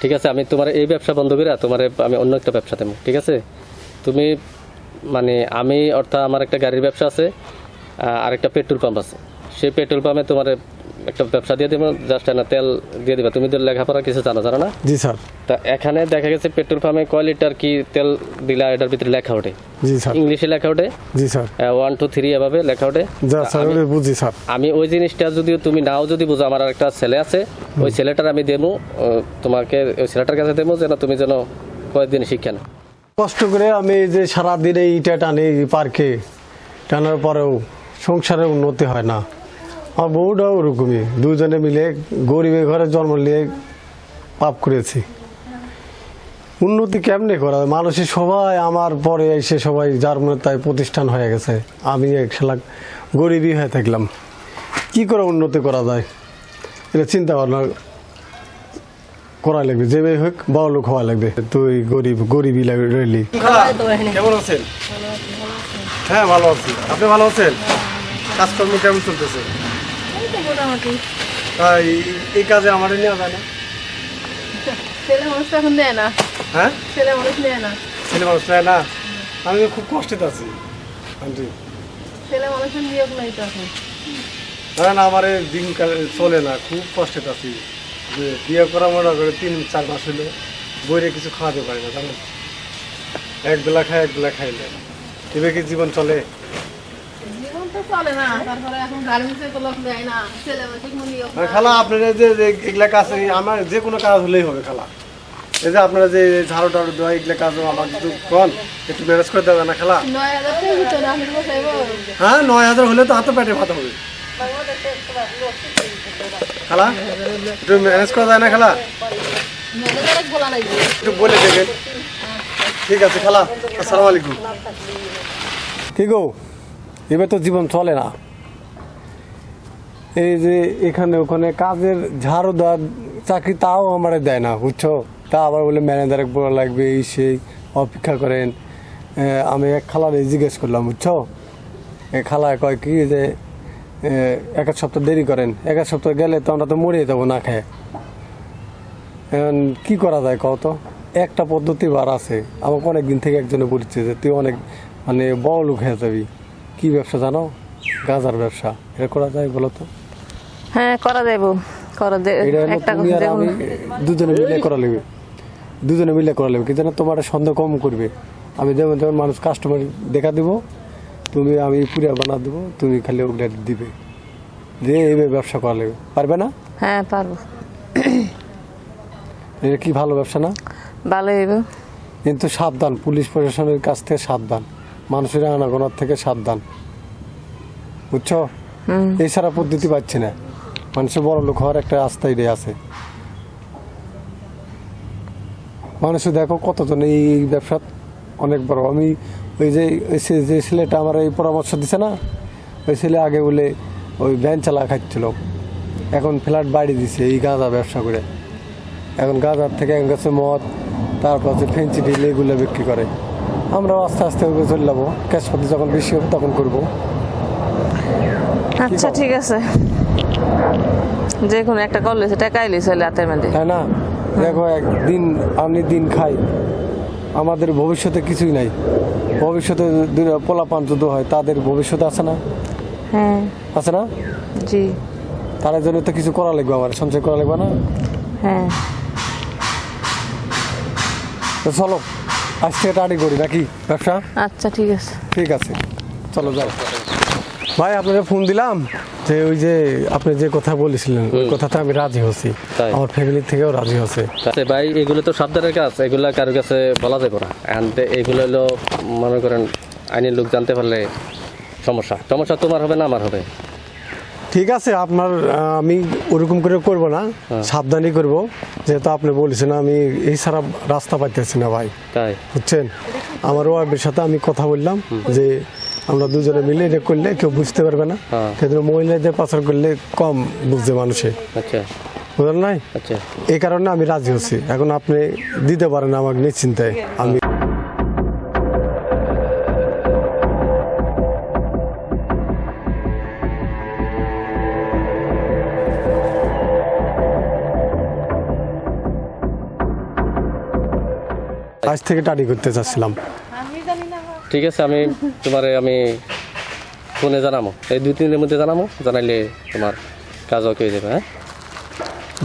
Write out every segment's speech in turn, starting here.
ঠিক আছে, আমি তোমার এই ব্যবসা বন্ধ করে তোমার আমি অন্য একটা ব্যবসা দেবো, ঠিক আছে? তুমি মানে আমি অর্থাৎ আমার একটা গাড়ির ব্যবসা আছে আর একটা পেট্রোল পাম্প আছে। সেই পেট্রোল পাম্পে তোমার একটা ব্যবসা দিয়ে দেবো জাস্ট না তেল দিয়ে দেবে। তুমি তো লেখাপড়া কিছু জানো জানো না? জি স্যার। তা এখানে দেখা গেছে পেট্রোল পাম্পে কয় লিটার কি তেল দিলা এটার ভিতরে লেখা ওঠে? জি স্যার। ইংলিশে লেখা ওঠে? জি স্যার। ওয়ান টু থ্রি এভাবে লেখা ওঠে। বুঝি স্যার। আমি ওই জিনিসটা যদিও তুমি নাও যদি বুঝো আমার একটা ছেলে আছে ওই ছেলেটার আমি দেবো তোমাকে ওই ছেলেটার কাছে দেবো যেন তুমি যেন কয়েকদিন শিক্ষা না কষ্ট করে আমি যে সারাদিন এই ইটা টানি পার্কে টানার পরেও সংসারে উন্নতি হয় না। আমার বউটাও ওরকমই। দুজনে মিলে গরিবের ঘরে জন্ম নিয়ে পাপ করেছি। উন্নতি কেমনে করা? মানুষের সবাই আমার পরে এসে সবাই যার মনে তাই প্রতিষ্ঠান হয়ে গেছে। আমি এক শালা গরিবই হয়ে থাকলাম। কি করে উন্নতি করা যায়? এটা চিন্তা ভাবনা করা লাগবে। যে হোক বড় লোক হওয়া লাগবে। তুই গরিব গরিবই লাগবে রইলি। কেমন আছেন? হ্যাঁ ভালো আছি। আপনি ভালো আছেন? কাজকর্ম কেমন চলতেছে? এই তো মোটামুটি। তাই এই কাজে আমার নেওয়া যায় না। ছেলে মানুষ এখন নেয় না। হ্যাঁ? ছেলে মানুষ নেয় না। ছেলে মানুষ নেয় না? আমি খুব কষ্টেতে আছি আন্টি। ছেলে মানুষের নিয়োগ নাই তো এখন। না আমার এই দিন চলে না খুব কষ্টেতে আছি। যে বিয়ে করা মনে করে তিন চার মাস হলো বইরে কিছু খাওয়াতে পারি না জানেন? এক বেলা খাই এক বেলা খাইলে এভাবে কি জীবন চলে? খালা আপনারা যে যে এগুলা কাজ আমার যে কোনো কাজ হলেই হবে খালা। এই যে আপনারা যে ঝাড়ু টাড়ু দেওয়া এগুলা কাজ আমার একটু কন একটু ম্যানেজ করে দেওয়া না খালা। হ্যাঁ নয় হাজার হলে তো হাতে পেটে ভাত হবে। খালা একটু ম্যানেজ করা যায় না খালা। একটু বলে দেখেন। ঠিক আছে খালা আসসালামু আলাইকুম। কি গো? এবার তো জীবন চলে না। এই যে এখানে ওখানে কাজের ঝাড়ু দেওয়া চাকরি তাও আমার দেয় না, বুঝছ? তা আবার বলে ম্যানেজারে বলা লাগবে, এই সেই, অপেক্ষা করেন। আমি এক খালারে জিজ্ঞেস করলাম, বুঝছ? এ খালায় কয় কি যে এক এক সপ্তাহ দেরি করেন, এক এক সপ্তাহ গেলে তো আমরা তো মরে যাব না খেয়ে। এখন কী করা যায় কত একটা পদ্ধতি বার আছে, আমাকে অনেক দিন থেকে একজনে বলছে যে তুই অনেক মানে বড় লোক হয়ে যাবি। কি ব্যবসা জানো? গাজার ব্যবসা। এটা করা যায় বলো তো? হ্যাঁ করা যাইব করা একটা আমি দুজনে মিলে করা লাগবে। দুজনে মিলে করা লাগবে। কিন্তু তোমার সন্দেহ কম করবে। আমি যেমন যেমন মানুষ কাস্টমার দেখা দিব তুমি আমি পুরিয়া বানা দেবো তুমি খালি ওগুলা দিবে। দিয়ে এইভাবে ব্যবসা করা লাগবে। পারবে না? হ্যাঁ পারব। এটা কি ভালো ব্যবসা না? ভালো কিন্তু সাবধান পুলিশ প্রশাসনের কাছ থেকে সাবধান। মানুষের আনাগোনার থেকে সাবধান। বুঝছ? এছাড়া পদ্ধতি পাচ্ছি না। মানুষের বড় লোক হওয়ার একটা রাস্তা এটাই আছে। মানুষে দেখো কতজন এই এই ব্যবসা অনেক বড়। আমি ওই যে যে ছেলেটা আমার এই পরামর্শ দিছে না ওই ছেলে আগে বলে ওই ভ্যান চালা খাচ্ছিল। এখন ফ্ল্যাট বাড়ি দিছে এই গাঁজা ব্যবসা করে। এখন গাঁজার থেকে এখন কাছে মদ তারপর হচ্ছে ফেন্সি ডিল এগুলো বিক্রি করে। আমরাও আস্তে আস্তে ওগুলো চলে যাব। ক্যাশপাতি যখন বেশি হবে তখন করব। আচ্ছা ঠিক আছে। যে কোনো একটা করলে সেটা কাইলি চলে হাতের মধ্যে। তাই না? দেখো একদিন আমি দিন খাই। আমাদের ভবিষ্যতে কিছুই নাই। ভবিষ্যতে পোলাপান যদি হয় তাদের ভবিষ্যতে আছে না? হ্যাঁ। আছে না? জি। তার জন্য তো কিছু করা লাগবে আমার সঞ্চয় করা লাগবে না? হ্যাঁ। তো চলো। আজ থেকে টাড়ি করি নাকি? ব্যবসা? আচ্ছা ঠিক আছে। ঠিক আছে। চলো যাও। ভাই আপনাকে ফোন দিলাম যে ওই যে আপনি যে কথা বলেছিলেন ওই কথাতে আমি রাজি হচ্ছি তাই? আমার ফ্যামিলি থেকেও রাজি হচ্ছে ভাই এগুলো তো সাবধানের কাজ এগুলো কারোর কাছে বলা যাবে না। And এগুলো হলো মনে করেন আইনের লোক জানতে পারলে সমস্যা। সমস্যা তোমার হবে না আমার হবে। ঠিক আছে আপনার আমি ওরকম করে করব না সাবধানই করব। যেহেতু আপনি বলেছেন আমি এই সারা রাস্তা পাইতেছি না ভাই। তাই? বুঝছেন? আমার ওয়াইফের সাথে আমি কথা বললাম যে আমরা দুজনে মিলে এটা করলে কেউ বুঝতে পারবে না। হ্যাঁ। কিন্তু মহিলাদের পাচার করলে কম বুঝছে মানুষে। আচ্ছা। বুঝলেন নাই? আচ্ছা। এই কারণে আমি রাজি হচ্ছি। এখন আপনি দিতে পারেন আমাকে নিশ্চিন্তায় আমি আজ থেকে টাডি করতে চাচ্ছিলাম। ঠিক আছে আমি তোমারে আমি ফোনে জানাব এই দুই তিন দিনের মধ্যে জানাব জানাইলে তোমার কাজ ওকে হয়ে যাবে হ্যাঁ?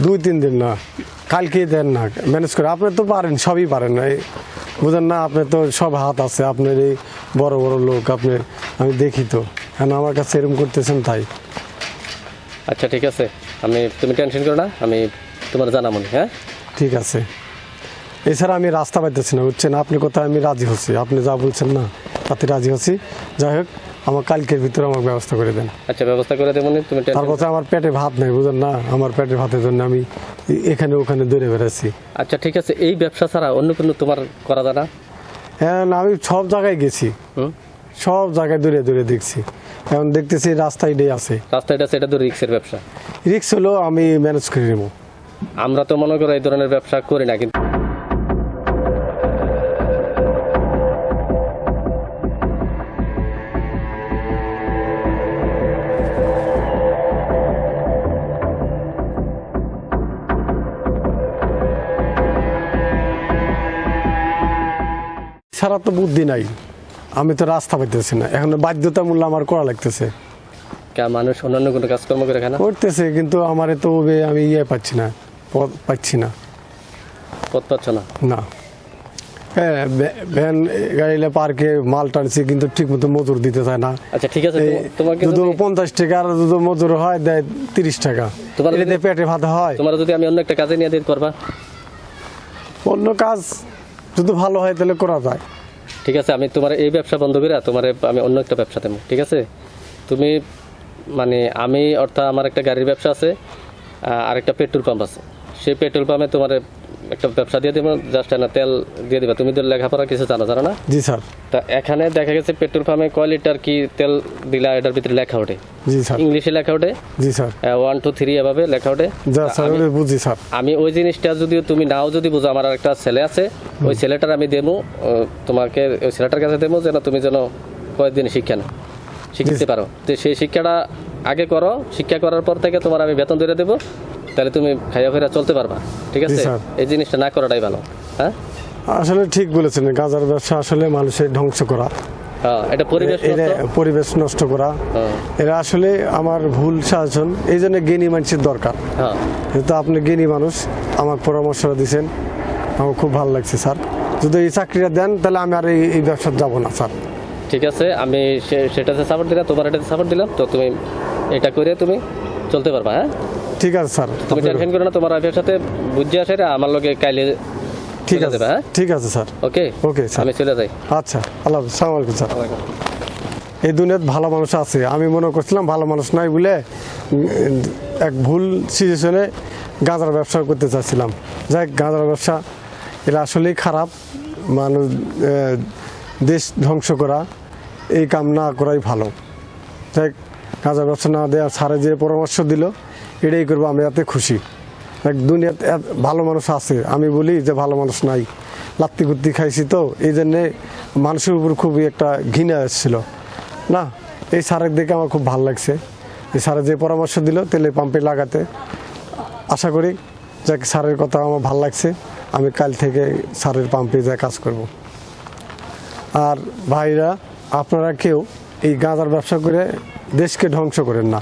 দুই তিন দিন না কালকে দেন না ম্যানেজ করে। আপনি তো পারেন সবই পারেন এই বুঝেন না আপনার তো সব হাত আছে আপনার এই বড় বড় লোক আপনি আমি দেখি তো। কেন আমার কাছে এরকম করতেছেন তাই? আচ্ছা ঠিক আছে। আমি তুমি টেনশন করো না আমি তোমার জানাব নি, হ্যাঁ? ঠিক আছে। এছাড়া আমি রাস্তা পাইতেছি না বুঝছেন? আপনি কোথায় আমি রাজি হচ্ছি? আপনি যা বলছেন না তাতে রাজি হচ্ছি। যাই হোক আমার কালকের ভিতরে আমার ব্যবস্থা করে দেন। আচ্ছা ব্যবস্থা করে দেবেন নি, তুমি তারপর আমার পেটে ভাত নেই বুঝেন না? আমার পেটে ভাতের জন্য আমি এখানে ওখানে দৌড়ে বেড়াচ্ছি। আচ্ছা ঠিক আছে। এই ব্যবসা ছাড়া অন্য কোনো তোমার করা যায় না? হ্যাঁ আমি সব জায়গায় গেছি। সব জায়গায় দূরে দূরে দেখছি। এখন দেখতেছি রাস্তায় ডে আছে। রাস্তায় আছে এটা তো রিক্সের ব্যবসা। রিক্স হলো আমি ম্যানেজ করে নেব। আমরা তো মনে করি এই ধরনের ব্যবসা করি না কিন্তু ছাড়া তো বুদ্ধি নাই। আমি তো রাস্তা পাইতেছি না। এখন বাধ্যতামূল্য আমার করা লাগতেছে। মানুষ অন্যান্য কোনো কাজকর্ম করে খায় না? করতেছে কিন্তু আমার তো আমি ইয়ে পাচ্ছি না পথ পাচ্ছি না। পথ পাচ্ছ না? না। হ্যাঁ ভ্যা- ভ্যান গাড়িলে পার্কে মাল টানছি কিন্তু ঠিক মতো মজুর দিতে চায় না। আচ্ছা ঠিক আছে এই তোমা- তোমাকে দুধ যদি- পঞ্চাশ টাকা আর দুধ মজুর হয় দেয় তিরিশ টাকা। তোমার পেটে ভাত হয়। তোমার যদি আমি অন্য একটা কাজে নিয়ে দিতে পারবা অন্য কাজ যদি ভালো হয় তাহলে করা যায়। ঠিক আছে, আমি তোমার এই ব্যবসা বন্ধ করে তোমার আমি অন্য একটা ব্যবসা দেবো, ঠিক আছে? তুমি মানে আমি অর্থাৎ আমার একটা গাড়ির ব্যবসা আছে আর একটা পেট্রোল পাম্প আছে। সেই পেট্রোল পাম্পে তোমার একটা ব্যবসা দিয়ে দেবো জাস্ট না তেল দিয়ে দিবা। তুমি তো লেখাপড়া কিছু জানো জানো না? জি স্যার। তা এখানে দেখা গেছে পেট্রোল পাম্পে কয় লিটার কি তেল দিলা এটার ভিতরে লেখা ওঠে? জি স্যার। ইংলিশে লেখা ওঠে? জি স্যার। ওয়ান টু থ্রি এভাবে লেখা ওঠে। ওটা বুঝি স্যার। আমি ওই জিনিসটা যদি তুমি নাও যদি বুঝো আমার একটা ছেলে আছে ওই ছেলেটার আমি দেবো তোমাকে ওই ছেলেটার কাছে দেবো যেন তুমি যেন কয়েকদিন শিক্ষা নাও শিখতে পারো। তো সেই শিক্ষাটা আগে করো শিক্ষা করার পর থেকে তোমার আমি বেতন ধরে দেবো। তাহলে তুমি খাইয়া ফেরা চলতে পারবা। ঠিক আছে। এই জিনিসটা না করাটাই ভালো হ্যাঁ? আসলে ঠিক বলেছেন গাজার ব্যবসা আসলে মানুষের ধ্বংস করা। হ্যাঁ এটা পরিবেশ নষ্ট। পরিবেশ নষ্ট করা। হ্যাঁ, এরা আসলে আমার ভুল সাজেশন এই জন্য জ্ঞানী মানুষের দরকার। হ্যাঁ। যেহেতু আপনি জ্ঞানী মানুষ আমার পরামর্শ দিয়েছেন আমার খুব ভালো লাগছে স্যার। যদি এই চাকরিটা দেন তাহলে আমি আর এই ব্যবসা যাব না স্যার। ঠিক আছে আমি সেটাতে সাপোর্ট দিলাম তোমার এটাতে সাপোর্ট দিলাম তো তুমি এটা করে তুমি চলতে পারবা হ্যাঁ? ঠিক আছে স্যার। তুমি টেনশন করো না তোমার ওয়াইফের সাথে বুঝে আসে আমার লগে কাইলে ঠিক আছে হ্যাঁ? ঠিক আছে স্যার। ওকে? Okay sir. আমি চলে যাই। আচ্ছা আল্লাহ সালাম আলাইকুম স্যার। এই দুনিয়াত ভালো মানুষ আছে। আমি মনে করছিলাম ভালো মানুষ নাই বলে এক ভুল সিচুয়েশনে গাঁজার ব্যবসা করতে চাচ্ছিলাম। যাই গাঁজার ব্যবসা এটা আসলেই খারাপ। মানুষ দেশ ধ্বংস করা এই কাম না করাই ভালো। যাই গাঁজার ব্যবসা না দেওয়া স্যারে যে পরামর্শ দিল এটাই করব, আমি এতে খুশি। এক দুনিয়াতে ভালো মানুষ আছে, আমি বলি যে ভালো মানুষ নাই। লাত্তি গুত্তি খাইছি তো, এই জন্যে মানুষের উপর খুবই একটা ঘৃণা এসেছিল। না, এই সারের দেখে আমার খুব ভালো লাগছে। এই সারে যে পরামর্শ দিল, তেলে পাম্পে লাগাতে। আশা করি যাক সারের কথা আমার ভালো লাগছে, আমি কাল থেকে সারের পাম্পে যা কাজ করব। আর ভাইরা, আপনারা কেউ এই গাঁজার ব্যবসা করে দেশকে ধ্বংস করেন না।